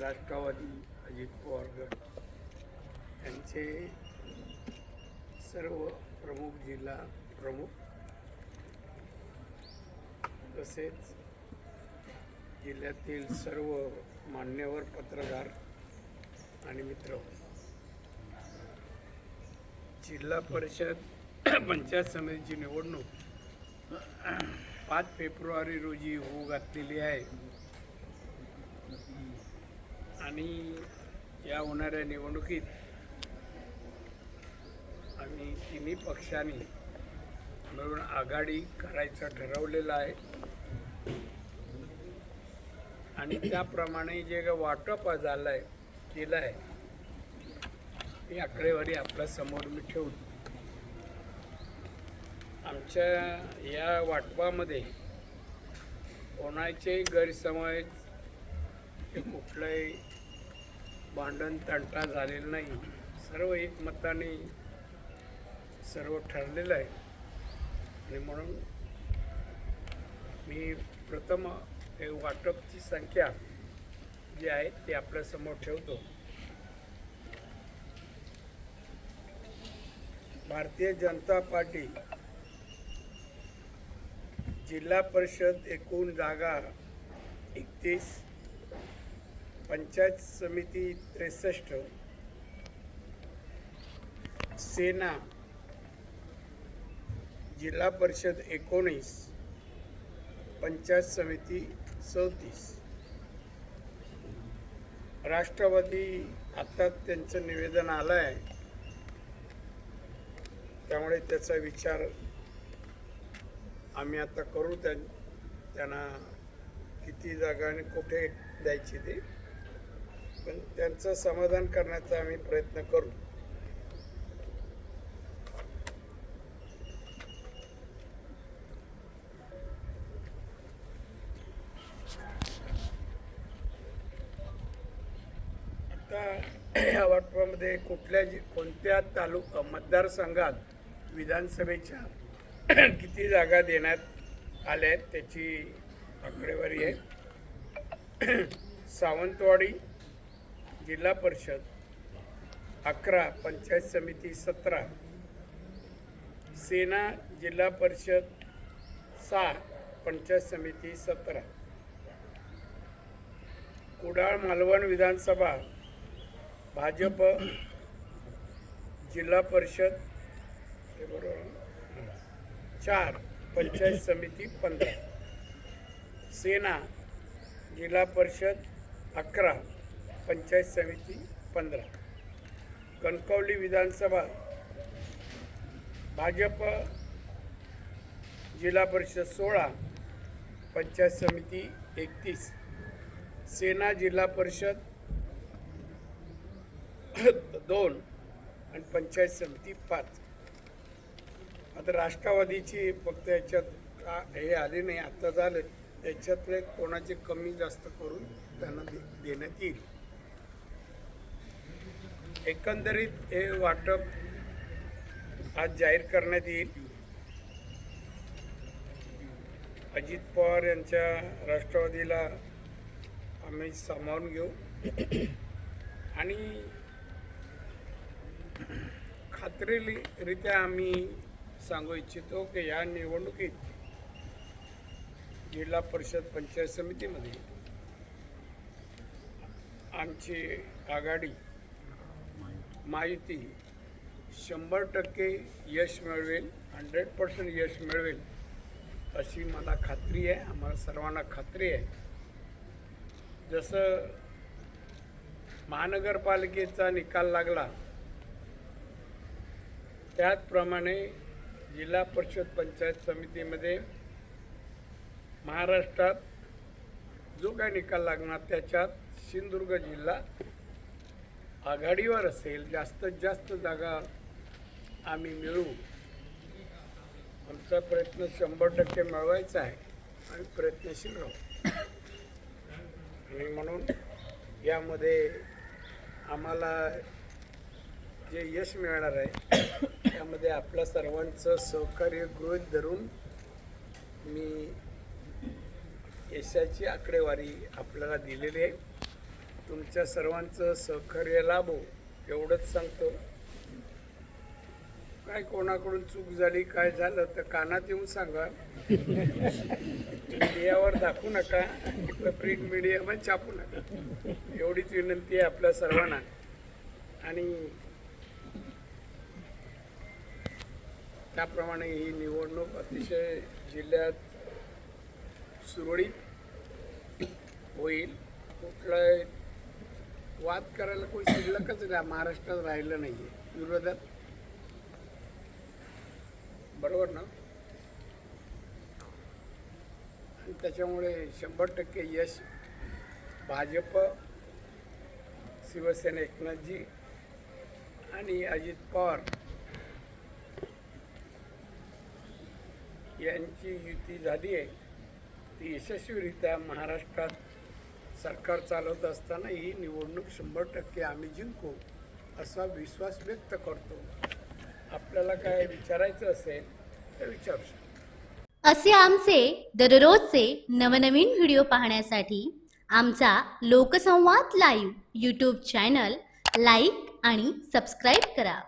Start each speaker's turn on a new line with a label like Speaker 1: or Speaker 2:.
Speaker 1: राष्ट्रवादी अजित पवार गट यांचे सर्व प्रमुख जिल्हा प्रमुख तसेच जिल्ह्यातील सर्व मान्यवर पत्रकार आणि मित्र. जिल्हा परिषद पंचायत समितीची निवडणूक पाच फेब्रुवारी रोजी होऊ घातलेली आहे. आणि या होणाऱ्या निवडणुकीत आम्ही तिन्ही पक्षांनी मिळून आघाडी करायचं ठरवलेलं आहे. आणि त्याप्रमाणे जे काय वाटप झालं आहे केलं आहे ती आकडेवारी आपल्यासमोर मी ठेवून आमच्या या वाटपामध्ये कोणाचे गैरसमज इथे कुठलंही भांडण तंटा झालेलं नाही. सर्व एकमताने सर्व ठरलेलं आहे. आणि म्हणून मी प्रथम हे वाटपची संख्या जी आहे ती आपल्यासमोर ठेवतो. भारतीय जनता पार्टी जिल्हा परिषद एकूण जागा एकतीस पंचायत समिती त्रेसष्ट. सेना. जिल्हा परिषद एकोणीस. पंचायत समिती चौतीस. राष्ट्रवादी आता त्यांचं निवेदन आलं आहे त्यामुळे त्याचा विचार आम्ही आता करू त्यां त्यांना किती जागा आणि कुठे द्यायची ते. पण त्यांचं समाधान करण्याचा आम्ही प्रयत्न करू. आता या वाटपामध्ये कुठल्या जि- कोणत्या तालुका मतदारसंघात विधानसभेच्या किती जागा देण्यात आल्या आहेत त्याची आकडेवारी आहे. सावंतवाडी जिल्हा परिषद अकरा पंचायत समिती सतरा. सेना जिल्हा परिषद सहा पंचायत समिती सतरा. कुडाळ मालवण विधानसभा भाजप जिल्हा परिषद बरोबर चार पंचायत समिती पंधरा. सेना जिल्हा परिषद अकरा पंचायत समिती पंधरा. कणकवली विधानसभा भाजप जिल्हा परिषद सोळा पंचायत समिती एकतीस. सेना जिल्हा परिषद दोन आणि पंचायत समिती पाच. आता राष्ट्रवादीची फक्त याच्यात का हे आले नाही आत्ता झालं त्याच्यातले कोणाचे कमी जास्त करून त्यांना दे- देण्यात येईल. एकंदरीत हे वाटप आज जाहीर करण्यात येईल. अजित पवार यांच्या राष्ट्रवादीला आम्ही सामावून घेऊ. आणि खात्रीरित्या आम्ही सांगू इच्छितो की या निवडणुकीत जिल्हा परिषद पंचायत समितीमध्ये आमची आघाडी माहिती शंभर टक्के यश मिळवेल हंड्रेड पर्सेंट यश मिळवेल अशी मला खात्री आहे आम्हाला सर्वांना खात्री आहे. जसं महानगरपालिकेचा निकाल लागला त्याचप्रमाणे जिल्हा परिषद पंचायत समितीमध्ये महाराष्ट्रात जो काय निकाल लागणार त्याच्यात सिंधुदुर्ग जिल्हा आघाडीवर असेल जास्तीत जास्त जागा आम्ही मिळू आमचा प्रयत्न शंभर टक्के मिळवायचा आहे आणि प्रयत्नशील राहू. आणि म्हणून यामध्ये आम्हाला जे यश मिळणार आहे त्यामध्ये आपल्या सर्वांचं सहकार्य गृहित धरून मी यशाची आकडेवारी आपल्याला दिलेली आहे. तुमच्या सर्वांचं सहकार्य लाभो एवढंच सांगतो. काय कोणाकडून चूक झाली काय झालं तर कानात येऊन सांगा. मीडियावर दाखवू नका प्रिंट मीडियामध्ये छापू नका. एवढीच विनंती आहे आपल्या सर्वांना. आणि त्याप्रमाणे ही निवडणूक अतिशय जिल्ह्यात सुरळीत होईल. कुठलाही वाद करायला कोणी शिल्लकच नाही महाराष्ट्रात राहिलं नाही आहे विरोधात. बरोबर ना? आणि त्याच्यामुळे शंभर टक्के यश भाजप शिवसेना एकनाथजी आणि अजित पवार यांची युती झाली आहे. ती यशस्वीरित्या महाराष्ट्रात सरकार चालवत असताना ही निवडणूक शंभर टक्के आम्ही जिंकू असा विश्वास व्यक्त करतो. आपल्याला काय विचारायचं असेल तर विचारू शकतो.
Speaker 2: असे आमचे दररोजचे नवनवीन व्हिडिओ पाहण्यासाठी आमचा Lokasamvad live YouTube channel like आणि सबस्क्राईब करा.